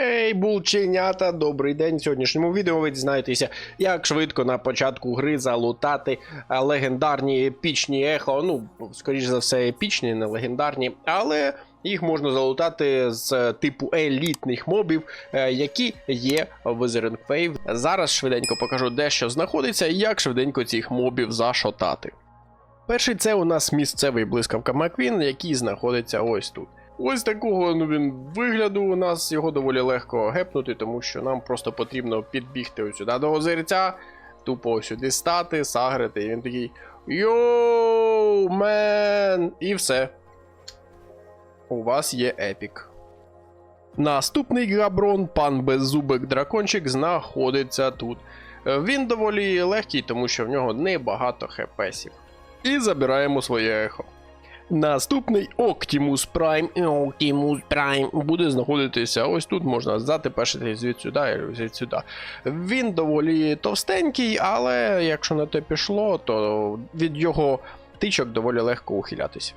Ей, булченята, добрий день. В сьогоднішньому відео ви дізнаєтеся, як швидко на початку гри залутати е, легендарні епічні ехо. Ну, скоріш за все, епічні, не легендарні, але їх можна залутати з типу елітних мобів, е, які є в Wizarding Wave. Зараз швиденько покажу, де що знаходиться і як швиденько цих мобів зашотати. Перший це у нас місцевий блискавка Маквін, який знаходиться ось тут. Ось такого ну, він вигляду у нас його доволі легко гепнути, тому що нам просто потрібно підбігти ось сюди до озерця, тупо ось сюди стати, сагрити, і він такий Йоу, мен! І все. У вас є епік. Наступний габрон, пан беззубик дракончик, знаходиться тут. Е, Він доволі легкий, тому що в нього небагато хпсів. І забираємо своє ехо. Наступний Optimus Prime, Optimus Prime буде знаходитися ось тут, можна затепешити звідсюди і звідсюди. Він доволі товстенький, але якщо на те пішло, то від його тичок доволі легко ухилятися.